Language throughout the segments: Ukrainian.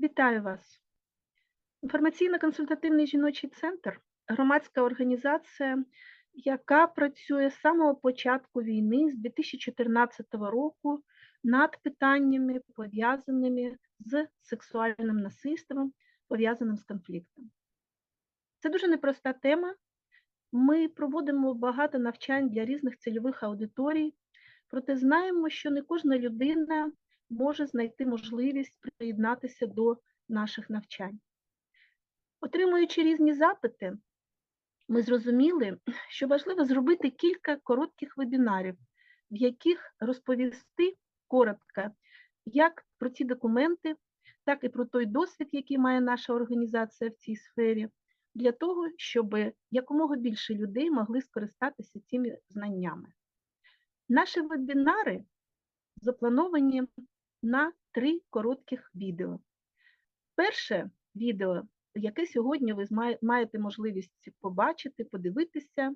Вітаю вас. Інформаційно-консультативний жіночий центр громадська організація, яка працює з самого початку війни з 2014 року над питаннями, пов'язаними з сексуальним насильством, пов'язаним з конфліктом. Це дуже непроста тема. Ми проводимо багато навчань для різних цільових аудиторій, проте знаємо, що не кожна людина може знайти можливість приєднатися до наших навчань. Отримуючи різні запити, ми зрозуміли, що важливо зробити кілька коротких вебінарів, в яких розповісти коротко як про ці документи, так і про той досвід, який має наша організація в цій сфері, для того, щоб якомога більше людей могли скористатися цими знаннями. Наші вебінари заплановані на три коротких відео. Перше відео, яке сьогодні ви маєте можливість побачити, подивитися,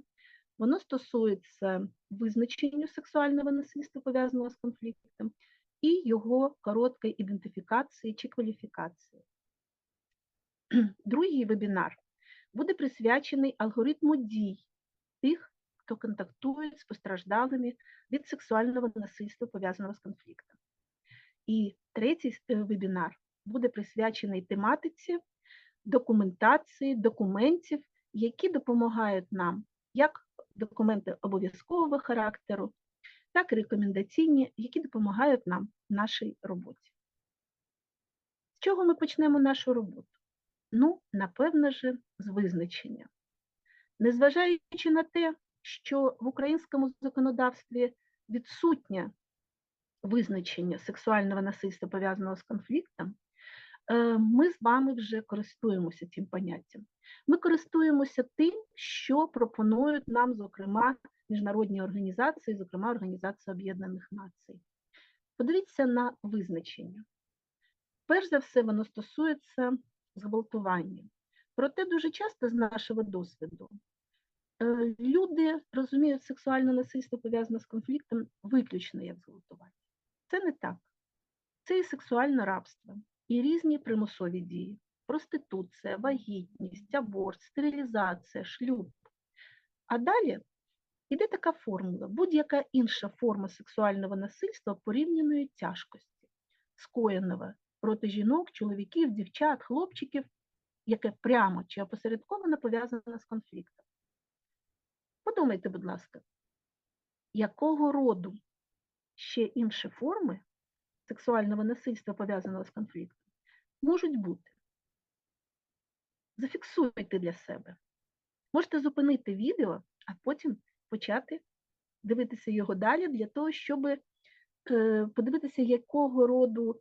воно стосується визначення сексуального насильства, пов'язаного з конфліктом, і його короткої ідентифікації чи кваліфікації. Другий вебінар буде присвячений алгоритму дій тих, хто контактує з постраждалими від сексуального насильства, пов'язаного з конфліктом. І третій вебінар буде присвячений тематиці документації, документів, які допомагають нам як документи обов'язкового характеру, так і рекомендаційні, які допомагають нам в нашій роботі. З чого ми почнемо нашу роботу? Ну, напевно ж, з визначення. Незважаючи на те, що в українському законодавстві відсутнє визначення сексуального насильства, пов'язаного з конфліктом, ми з вами вже користуємося цим поняттям. Ми користуємося тим, що пропонують нам, зокрема, міжнародні організації, зокрема Організація Об'єднаних Націй. Подивіться на визначення. Перш за все, воно стосується зґвалтування. Проте дуже часто з нашого досвіду люди розуміють сексуальне насильство пов'язане з конфліктом виключно як зґвалтування. Це не так. Це і сексуальне рабство, і різні примусові дії, проституція, вагітність, аборт, стерилізація, шлюб. А далі йде така формула: будь-яка інша форма сексуального насильства порівняної тяжкості, скоєного проти жінок, чоловіків, дівчат, хлопчиків, яке прямо чи опосередковано пов'язане з конфліктом. Подумайте, будь ласка, якого роду ще інші форми сексуального насильства, пов'язаного з конфліктом, можуть бути? Зафіксуйте для себе. Можете зупинити відео, а потім почати дивитися його далі для того, щоб подивитися, якого роду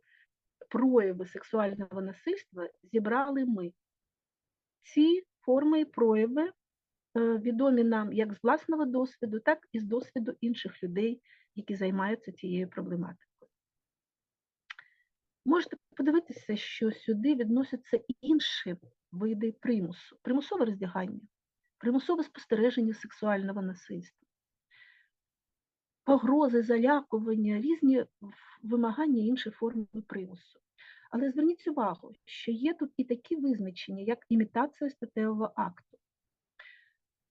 прояви сексуального насильства зібрали ми. Ці форми і прояви відомі нам як з власного досвіду, так і з досвіду інших людей, які займаються цією проблематикою. Можете подивитися, що сюди відносяться і інші види примусу, примусове роздягання, примусове спостереження сексуального насильства, погрози, залякування, різні вимагання інших форм примусу. Але зверніть увагу, що є тут і такі визначення, як імітація статевого акту.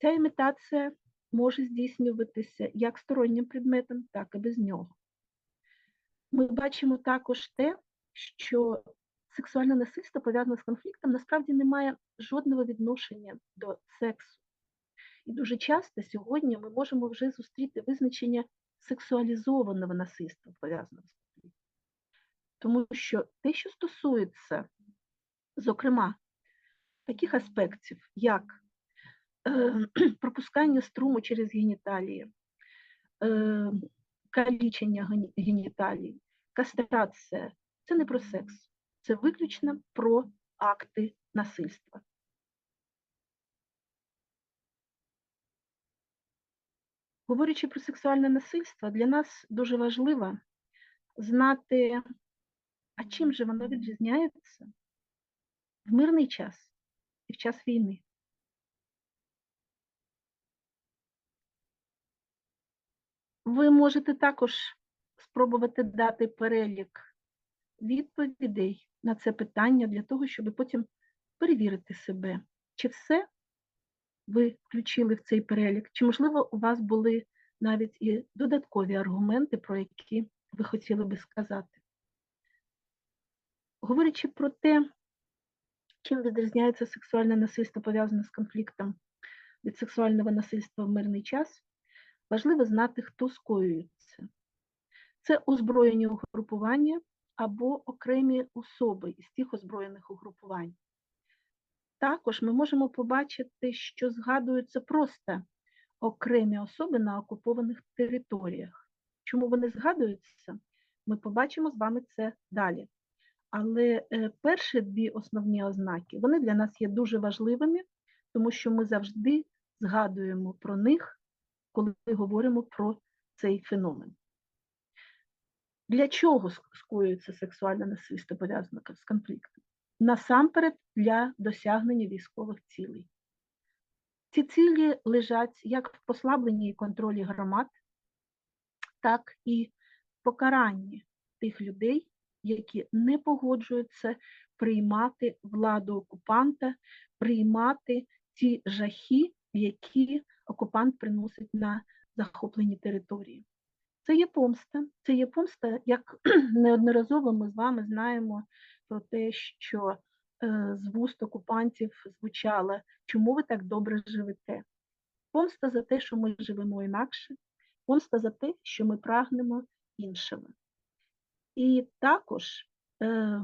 Ця імітація може здійснюватися як стороннім предметом, так і без нього. Ми бачимо також те, що сексуальне насильство, пов'язане з конфліктом, насправді не має жодного відношення до сексу. І дуже часто сьогодні ми можемо вже зустріти визначення сексуалізованого насильства, пов'язаного з конфліктом. Тому що те, що стосується, зокрема, таких аспектів, як пропускання струму через геніталії, калічення геніталій, кастрація це не про секс, це виключно про акти насильства. Говорячи про сексуальне насильство, для нас дуже важливо знати, а чим же воно відрізняється в мирний час і в час війни. Ви можете також спробувати дати перелік відповідей на це питання для того, щоб потім перевірити себе, чи все ви включили в цей перелік, чи, можливо, у вас були навіть і додаткові аргументи, про які ви хотіли би сказати. Говорячи про те, чим відрізняється сексуальне насильство пов'язане з конфліктом від сексуального насильства в мирний час, важливо знати, хто скоює це. Це озброєні угрупування або окремі особи із тих озброєних угрупувань. Також ми можемо побачити, що згадуються просто окремі особи на окупованих територіях. Чому вони згадуються? Ми побачимо з вами це далі. Але е, перші дві основні ознаки вони для нас є дуже важливими, тому що ми завжди згадуємо про них, коли ми говоримо про цей феномен. Для чого скоюється сексуальне насильство пов'язане з конфліктом? Насамперед для досягнення військових цілей. Ці цілі лежать як в послабленні і контролі громад, так і в покаранні тих людей, які не погоджуються приймати владу окупанта, приймати ті жахи, які окупант приносить на захоплені території. Це є помста. Це є помста, як неодноразово ми з вами знаємо про те, що е, з вуст окупантів звучало, чому ви так добре живете. Помста за те, що ми живемо інакше, помста за те, що ми прагнемо іншими. І також е,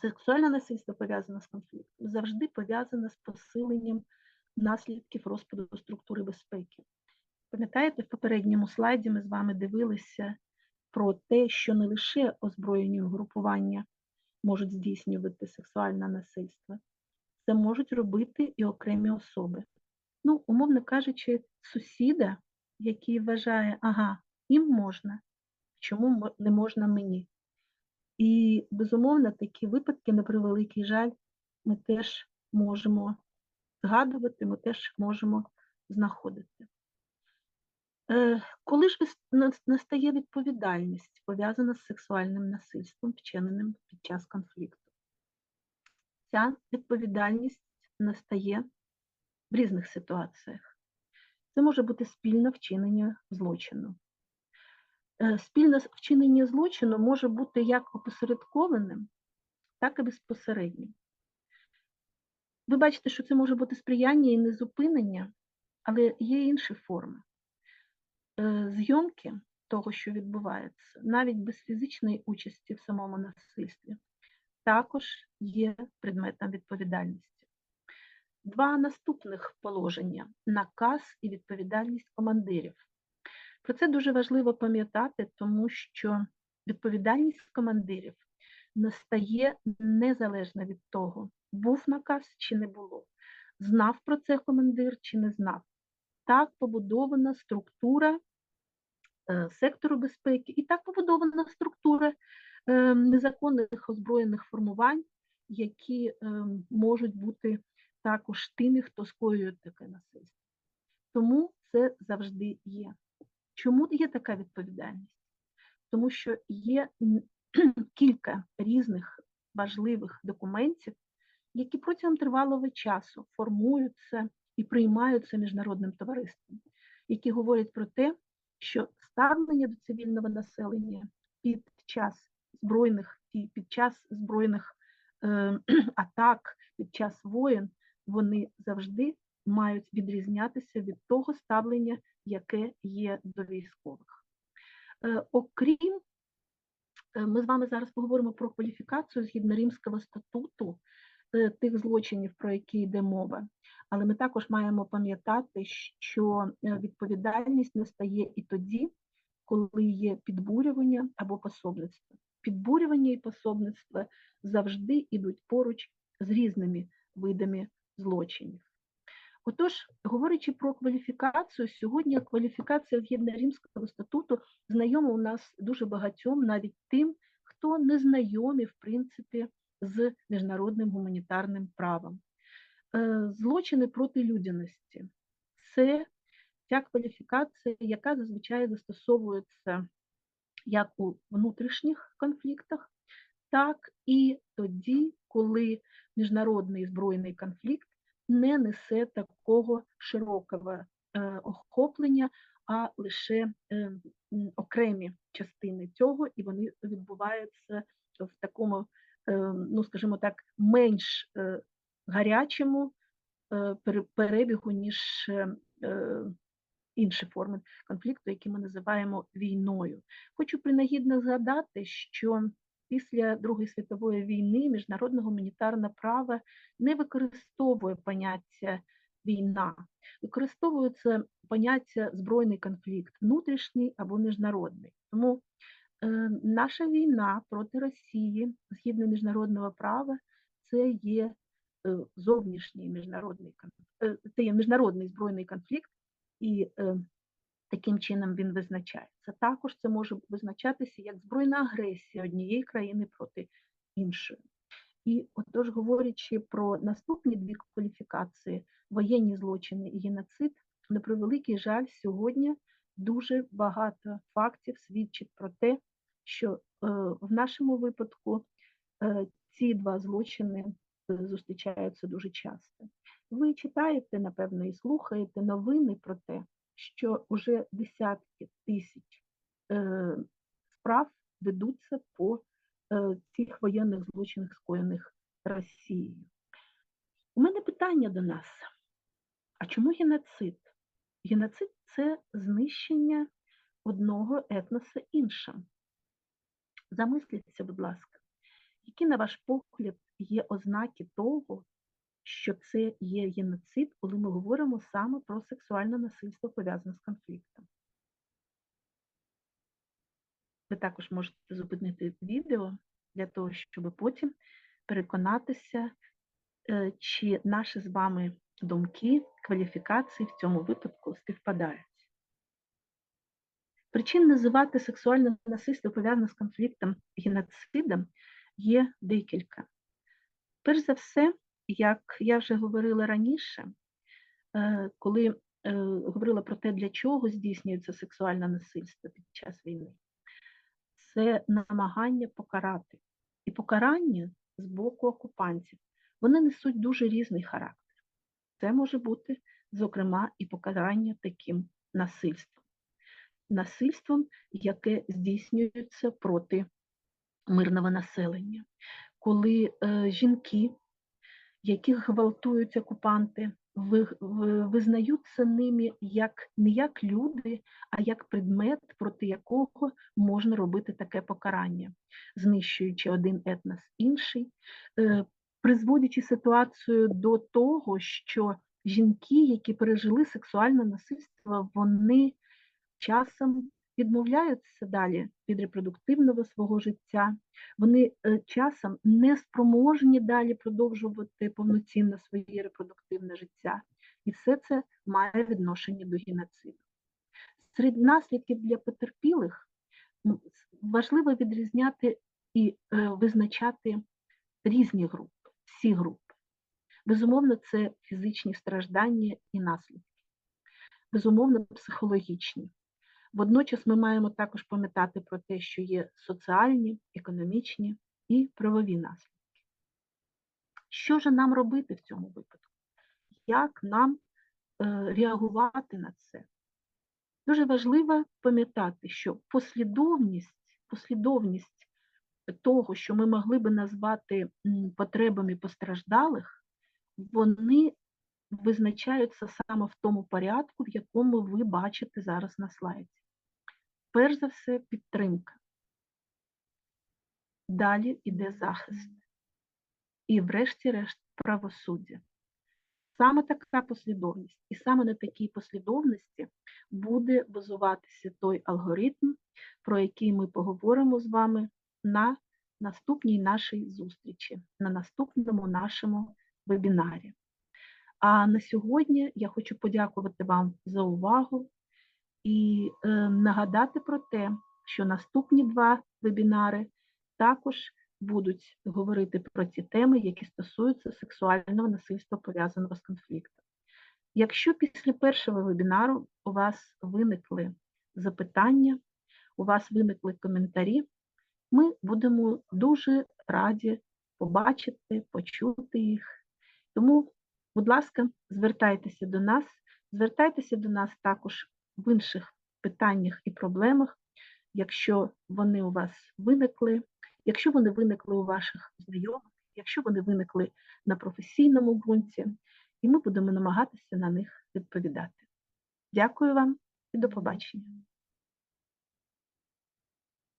сексуальне насильство пов'язане з конфліктом завжди пов'язане з посиленням наслідків розпаду структури безпеки. Пам'ятаєте, в попередньому слайді ми з вами дивилися про те, що не лише озброєні угрупування можуть здійснювати сексуальне насильство, це можуть робити і окремі особи. Ну, умовно кажучи, сусіда, який вважає, ага, їм можна, чому не можна мені? І, безумовно, такі випадки, на превеликий жаль, ми теж можемо згадувати, ми теж можемо знаходити. Е, коли ж настає відповідальність, пов'язана з сексуальним насильством, вчиненим під час конфлікту? Ця відповідальність настає в різних ситуаціях. Це може бути спільне вчинення злочину. Е, спільне вчинення злочину може бути як опосередкованим, так і безпосереднім. Ви бачите, що це може бути сприяння і незупинення, але є інші форми. Е, зйомки того, що відбувається, навіть без фізичної участі в самому насильстві, також є предметом відповідальності. Два наступних положення наказ і відповідальність командирів. Про це дуже важливо пам'ятати, тому що відповідальність командирів настає незалежно від того, був наказ чи не було, знав про це командир чи не знав. Так побудована структура е, сектору безпеки, і так побудована структура е, незаконних озброєних формувань, які е, можуть бути також тими, хто скоює таке насильство. Тому це завжди є. Чому є така відповідальність? Тому що є кілька різних важливих документів, які протягом тривалого часу формуються і приймаються міжнародним товариством, які говорять про те, що ставлення до цивільного населення під час збройних під час збройних е, атак, під час воєн, вони завжди мають відрізнятися від того ставлення, яке є до військових. Е, окрім, е, ми з вами зараз поговоримо про кваліфікацію згідно Римського статуту тих злочинів, про які йде мова. Але ми також маємо пам'ятати, що відповідальність настає і тоді, коли є підбурювання або пособництво. Підбурювання і пособництво завжди йдуть поруч з різними видами злочинів. Отож, говорячи про кваліфікацію, сьогодні кваліфікація згідно Римського статуту знайома у нас дуже багатьом, навіть тим, хто не знайомі, в принципі, з міжнародним гуманітарним правом. Е, злочини проти людяності це ця кваліфікація, яка зазвичай застосовується як у внутрішніх конфліктах, так і тоді, коли міжнародний збройний конфлікт не несе такого широкого е, охоплення, а лише е, окремі частини цього, і вони відбуваються в такому, ну скажімо так, менш гарячому перебігу, ніж інші форми конфлікту, які ми називаємо війною. Хочу принагідно згадати, що після Другої світової війни міжнародне гуманітарне право не використовує поняття війна, використовується поняття збройний конфлікт, внутрішній або міжнародний. Тому е, наша війна проти Росії згідно міжнародного права це є е, зовнішній міжнародний е, це є міжнародний збройний конфлікт, і е, таким чином він визначається. Також це може визначатися як збройна агресія однієї країни проти іншої. І отож, говорячи про наступні дві кваліфікації воєнні злочини і геноцид, на превеликий жаль, сьогодні дуже багато фактів свідчить про те, що е, в нашому випадку е, ці два злочини е, зустрічаються дуже часто. Ви читаєте, напевно, і слухаєте новини про те, що вже десятки тисяч справ ведуться по цих воєнних злочинах, скоєних Росією. У мене питання до нас: а чому геноцид? Геноцид це знищення одного етноса іншим. Замисліться, будь ласка, які, на ваш погляд, є ознаки того, що це є геноцид, коли ми говоримо саме про сексуальне насильство пов'язане з конфліктом. Ви також можете зупинити відео для того, щоб потім переконатися, е, чи наші з вами думки, кваліфікації в цьому випадку співпадають. Причин називати сексуальне насильство пов'язане з конфліктом геноцидом є декілька. Перш за все, як я вже говорила раніше, е, коли е, говорила про те, для чого здійснюється сексуальне насильство під час війни, це намагання покарати. І покарання з боку окупантів, вони несуть дуже різний характер. Це може бути, зокрема, і покарання таким насильством. Насильством, яке здійснюється проти мирного населення, коли е, жінки яких гвалтують окупанти, визнаються ними як не як люди, а як предмет, проти якого можна робити таке покарання, знищуючи один етнос інший, е, призводячи ситуацію до того, що жінки, які пережили сексуальне насильство, вони часом відмовляються далі від репродуктивного свого життя, вони е, часом не спроможні далі продовжувати повноцінно своє репродуктивне життя. І все це має відношення до геноциду. Серед наслідків для потерпілих важливо відрізняти і е, визначати різні групи, всі групи. Безумовно, це фізичні страждання і наслідки, безумовно, психологічні. Водночас ми маємо також пам'ятати про те, що є соціальні, економічні і правові наслідки. Що ж нам робити в цьому випадку? Як нам е, реагувати на це? Дуже важливо пам'ятати, що послідовність, послідовність того, що ми могли би назвати потребами постраждалих, вони визначаються саме в тому порядку, в якому ви бачите зараз на слайді перш за все, підтримка. Далі йде захист. І, врешті-решт, правосуддя. Саме така послідовність, і саме на такій послідовності буде базуватися той алгоритм, про який ми поговоримо з вами на наступній нашій зустрічі, на наступному нашому вебінарі. А на сьогодні я хочу подякувати вам за увагу і е, нагадати про те, що наступні два вебінари також будуть говорити про ці теми, які стосуються сексуального насильства пов'язаного з конфліктом. Якщо після першого вебінару у вас виникли запитання, у вас виникли коментарі, ми будемо дуже раді побачити, почути їх. Тому, будь ласка, звертайтеся до нас, звертайтеся до нас також в інших питаннях і проблемах, якщо вони у вас виникли, якщо вони виникли у ваших знайомих, якщо вони виникли на професійному ґрунті, і ми будемо намагатися на них відповідати. Дякую вам і до побачення.